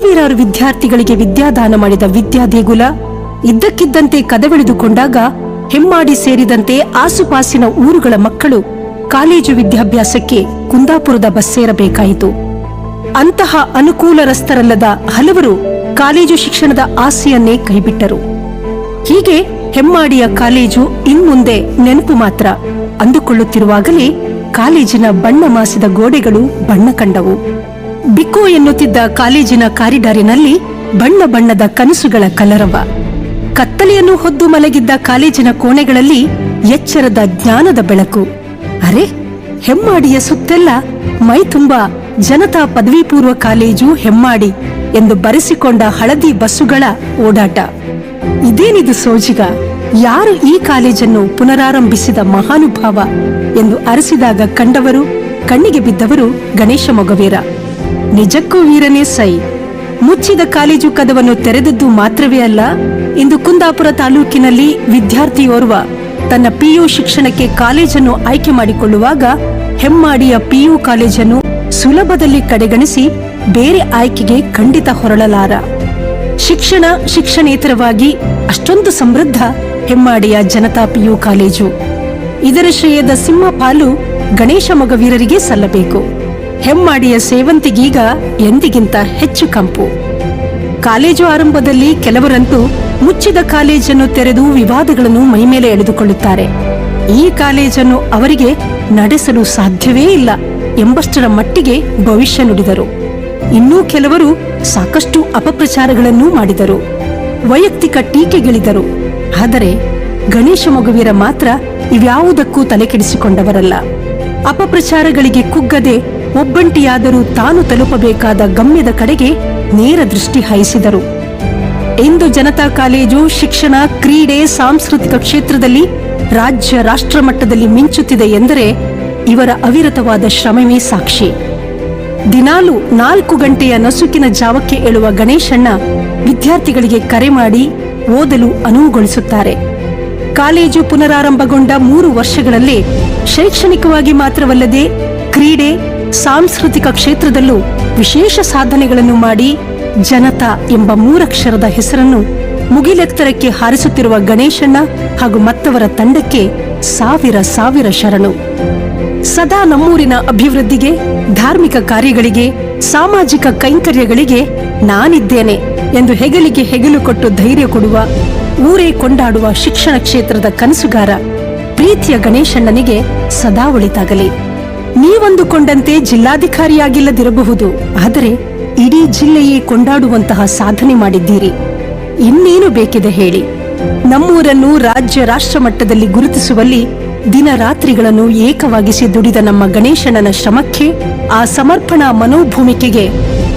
ಸಾವಿರಾರು ವಿದ್ಯಾರ್ಥಿಗಳಿಗೆ ವಿದ್ಯಾದಾನ ಮಾಡಿದ ವಿದ್ಯಾ ದೇಗುಲ ಇದ್ದಕ್ಕಿದ್ದಂತೆ ಕದವೆಳೆದುಕೊಂಡಾಗ ಹೆಮ್ಮಾಡಿ ಸೇರಿದಂತೆ ಆಸುಪಾಸಿನ ಊರುಗಳ ಮಕ್ಕಳು ಕಾಲೇಜು ವಿದ್ಯಾಭ್ಯಾಸಕ್ಕೆ ಕುಂದಾಪುರದ ಬಸ್ಸೇರಬೇಕಾಯಿತು ಅಂತಹ ಅನುಕೂಲರಸ್ಥರಲ್ಲದ ಹಲವರು ಕಾಲೇಜು ಶಿಕ್ಷಣದ ಆಸೆಯನ್ನೇ ಕೈಬಿಟ್ಟರು. ಹೀಗೆ ಹೆಮ್ಮಾಡಿಯ ಕಾಲೇಜು ಇನ್ಮುಂದೆ ನೆನಪು ಮಾತ್ರ ಅಂದುಕೊಳ್ಳುತ್ತಿರುವಾಗಲೇ ಕಾಲೇಜಿನ ಬಣ್ಣ ಮಾಸಿದ ಗೋಡೆಗಳು ಬಣ್ಣ ಕಂಡವು. ಬಿಕೋ ಎನ್ನುತ್ತಿದ್ದ ಕಾಲೇಜಿನ ಕಾರಿಡಾರಿನಲ್ಲಿ ಬಣ್ಣ ಬಣ್ಣದ ಕನಸುಗಳ ಕಲರವ. ಕತ್ತಲೆಯನ್ನು ಹೊದ್ದು ಮಲಗಿದ್ದ ಕಾಲೇಜಿನ ಕೋಣೆಗಳಲ್ಲಿ ಎಚ್ಚರದ ಜ್ಞಾನದ ಬೆಳಕು. ಅರೆ, ಹೆಮ್ಮಾಡಿಯ ಸುತ್ತೆಲ್ಲ ಮೈ ತುಂಬ ಜನತಾ ಪದವಿ ಪೂರ್ವ ಕಾಲೇಜು ಹೆಮ್ಮಾಡಿ ಎಂದು ಬರೆಸಿಕೊಂಡ ಹಳದಿ ಬಸ್ಸುಗಳ ಓಡಾಟ. ಇದೇನಿದು ಸೋಜಿಗ? ಯಾರು ಈ ಕಾಲೇಜನ್ನು ಪುನರಾರಂಭಿಸಿದ ಮಹಾನುಭಾವ ಎಂದು ಅರಸಿದಾಗ ಕಂಡವರು, ಕಣ್ಣಿಗೆ ಬಿದ್ದವರು ಗಣೇಶ ಮೊಗವೀರ. ನಿಜಕ್ಕೂ ವೀರನೇ ಸೈ. ಮುಚ್ಚಿದ ಕಾಲೇಜು ಕದವನ್ನು ತೆರೆದದ್ದು ಮಾತ್ರವೇ ಅಲ್ಲ, ಇಂದು ಕುಂದಾಪುರ ತಾಲೂಕಿನಲ್ಲಿ ವಿದ್ಯಾರ್ಥಿಯೋರ್ವ ತನ್ನ ಪಿಯು ಶಿಕ್ಷಣಕ್ಕೆ ಕಾಲೇಜನ್ನು ಆಯ್ಕೆ ಮಾಡಿಕೊಳ್ಳುವಾಗ ಹೆಮ್ಮಾಡಿಯ ಪಿಯು ಕಾಲೇಜನ್ನು ಸುಲಭದಲ್ಲಿ ಕಡೆಗಣಿಸಿ ಬೇರೆ ಆಯ್ಕೆಗೆ ಖಂಡಿತ ಹೊರಳಲಾರ. ಶಿಕ್ಷಣ ಶಿಕ್ಷಣೇತರವಾಗಿ ಅಷ್ಟೊಂದು ಸಮೃದ್ಧ ಹೆಮ್ಮಾಡಿಯ ಜನತಾ ಪಿಯು ಕಾಲೇಜು. ಇದರ ಶ್ರೇಯದ ಸಿಂಹಪಾಲು ಗಣೇಶ ಮಗವೀರರಿಗೆ ಸಲ್ಲಬೇಕು. ಹೆಮ್ಮಾಡಿಯ ಸೇವಂತಿಗೀಗ ಎಂದಿಗಿಂತ ಹೆಚ್ಚು ಕಂಪು. ಕಾಲೇಜು ಆರಂಭದಲ್ಲಿ ಕೆಲವರಂತೂ ಮುಚ್ಚಿದ ಕಾಲೇಜನ್ನು ತೆರೆದು ವಿವಾದಗಳನ್ನು ಮೈಮೇಲೆ ಎಳೆದುಕೊಳ್ಳುತ್ತಾರೆ. ಈ ಕಾಲೇಜನ್ನು ಅವರಿಗೆ ನಡೆಸಲು ಸಾಧ್ಯವೇ ಇಲ್ಲ ಎಂಬಷ್ಟರ ಮಟ್ಟಿಗೆ ಭವಿಷ್ಯ ನುಡಿದರು. ಇನ್ನೂ ಕೆಲವರು ಸಾಕಷ್ಟು ಅಪಪ್ರಚಾರಗಳನ್ನೂ ಮಾಡಿದರು. ವೈಯಕ್ತಿಕ ಟೀಕೆಗಳಿದರು. ಆದರೆ ಗಣೇಶ ಮಗುವೀರ ಮಾತ್ರ ಇವ್ಯಾವುದಕ್ಕೂ ತಲೆಕೆಡಿಸಿಕೊಂಡವರಲ್ಲ. ಅಪಪ್ರಚಾರಗಳಿಗೆ ಕುಗ್ಗದೆ ಒಬ್ಬಂಟಿಯಾದರೂ ತಾನು ತಲುಪಬೇಕಾದ ಗಮ್ಯದ ಕಡೆಗೆ ನೇರ ದೃಷ್ಟಿ ಹಾಯಿಸಿದರು ಇಂದು ಜನತಾ ಕಾಲೇಜು ಶಿಕ್ಷಣ, ಕ್ರೀಡೆ, ಸಾಂಸ್ಕೃತಿಕ ಕ್ಷೇತ್ರದಲ್ಲಿ ರಾಜ್ಯ ರಾಷ್ಟ್ರ ಮಟ್ಟದಲ್ಲಿ ಮಿಂಚುತ್ತಿದೆ ಎಂದರೆ ಇವರ ಅವಿರತವಾದ ಶ್ರಮವೇ ಸಾಕ್ಷಿ. ದಿನಾಲು ನಾಲ್ಕು ಗಂಟೆಯ ನಸುಕಿನ ಜಾವಕ್ಕೆ ಏಳುವ ಗಣೇಶಣ್ಣ ವಿದ್ಯಾರ್ಥಿಗಳಿಗೆ ಕರೆ ಮಾಡಿ ಓದಲು ಅನುವುಗೊಳಿಸುತ್ತಾರೆ. ಕಾಲೇಜು ಪುನರಾರಂಭಗೊಂಡ ಮೂರು ವರ್ಷಗಳಲ್ಲೇ ಶೈಕ್ಷಣಿಕವಾಗಿ ಮಾತ್ರವಲ್ಲದೆ ಕ್ರೀಡೆ ಸಾಂಸ್ಕೃತಿಕ ಕ್ಷೇತ್ರದಲ್ಲೂ ವಿಶೇಷ ಸಾಧನೆಗಳನ್ನು ಮಾಡಿ ಜನತಾ ಎಂಬ ಮೂರಕ್ಷರದ ಹೆಸರನ್ನು ಮುಗಿಲೆತ್ತರಕ್ಕೆ ಹಾರಿಸುತ್ತಿರುವ ಗಣೇಶಣ್ಣ ಹಾಗೂ ಮತ್ತವರ ತಂಡಕ್ಕೆ ಸಾವಿರ ಸಾವಿರ ಶರಣು. ಸದಾ ನಮ್ಮೂರಿನ ಅಭಿವೃದ್ಧಿಗೆ, ಧಾರ್ಮಿಕ ಕಾರ್ಯಗಳಿಗೆ, ಸಾಮಾಜಿಕ ಕೈಂಕರ್ಯಗಳಿಗೆ ನಾನಿದ್ದೇನೆ ಎಂದು ಹೆಗಲಿಗೆ ಹೆಗಲು ಕೊಟ್ಟು ಧೈರ್ಯ ಕೊಡುವ, ಊರೇ ಕೊಂಡಾಡುವ ಶಿಕ್ಷಣ ಕ್ಷೇತ್ರದ ಕನಸುಗಾರ ಪ್ರೀತಿಯ ಗಣೇಶಣ್ಣನಿಗೆ ಸದಾ ಒಳಿತಾಗಲಿ. ನೀವಂದುಕೊಂಡಂತೆ ಜಿಲ್ಲಾಧಿಕಾರಿಯಾಗಿಲ್ಲದಿರಬಹುದು. ಆದರೆ ಇಡೀ ಜಿಲ್ಲೆಯೇ ಕೊಂಡಾಡುವಂತಹ ಸಾಧನೆ ಮಾಡಿದ್ದೀರಿ. ಇನ್ನೇನು ಬೇಕಿದೆ ಹೇಳಿ. ನಮ್ಮೂರನ್ನು ರಾಜ್ಯ ರಾಷ್ಟ್ರ ಮಟ್ಟದಲ್ಲಿ ಗುರುತಿಸುವಲ್ಲಿ ದಿನ ರಾತ್ರಿಗಳನ್ನು ಏಕವಾಗಿಸಿ ದುಡಿದ ನಮ್ಮ ಗಣೇಶಣ್ಣನ ಶ್ರಮಕ್ಕೆ, ಆ ಸಮರ್ಪಣಾ ಮನೋಭೂಮಿಕೆಗೆ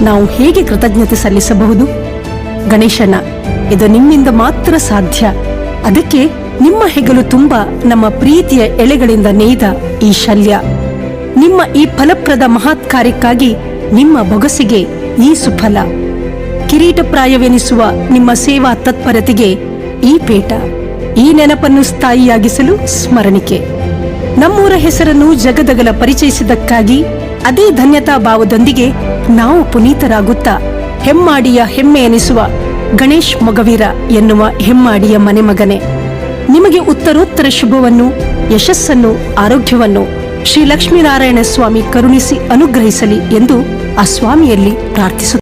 ನಾವು ಹೇಗೆ ಕೃತಜ್ಞತೆ ಸಲ್ಲಿಸಬಹುದು? ಗಣೇಶನ ಇದು ನಿಮ್ಮಿಂದ ಮಾತ್ರ ಸಾಧ್ಯ. ಅದಕ್ಕೆ ನಿಮ್ಮ ಹೆಗಲು ತುಂಬ ನಮ್ಮ ಪ್ರೀತಿಯ ಎಳೆಗಳಿಂದ ನೇಯ್ದ ಈ ಶಲ್ಯ. ನಿಮ್ಮ ಈ ಫಲಪ್ರದ ಮಹತ್ ಕಾರ್ಯಕ್ಕಾಗಿ ನಿಮ್ಮ ಬೊಗಸಿಗೆ ಈ ಸುಫಲ. ಕಿರೀಟಪ್ರಾಯವೆನಿಸುವ ನಿಮ್ಮ ಸೇವಾ ತತ್ಪರತೆಗೆ ಈ ಪೇಟ ಈ ನೆನಪನ್ನು ಸ್ಥಾಯಿಯಾಗಿಸಲು ಸ್ಮರಣಿಕೆ. ನಮ್ಮೂರ ಹೆಸರನ್ನು ಜಗದಗಲ ಪರಿಚಯಿಸಿದ್ದಕ್ಕಾಗಿ ಅದೇ ಧನ್ಯತಾ ಭಾವದೊಂದಿಗೆ ನಾವು ಪುನೀತರಾಗುತ್ತಾ ಹೆಮ್ಮಾಡಿಯ ಹೆಮ್ಮೆ ಎನಿಸುವ ಗಣೇಶ್ ಮೊಗವೀರ ಎನ್ನುವ ಹೆಮ್ಮಾಡಿಯ ಮನೆಮಗನೆ. ನಿಮಗೆ ಉತ್ತರೋತ್ತರ ಶುಭವನ್ನು, ಯಶಸ್ಸನ್ನು, ಆರೋಗ್ಯವನ್ನು ಶ್ರೀ ಲಕ್ಷ್ಮೀನಾರಾಯಣ ಸ್ವಾಮಿ ಕರುಣಿಸಿ ಅನುಗ್ರಹಿಸಲಿ ಎಂದು ಆ ಸ್ವಾಮಿಯಲ್ಲಿ ಪ್ರಾರ್ಥಿಸುತ್ತಾರೆ.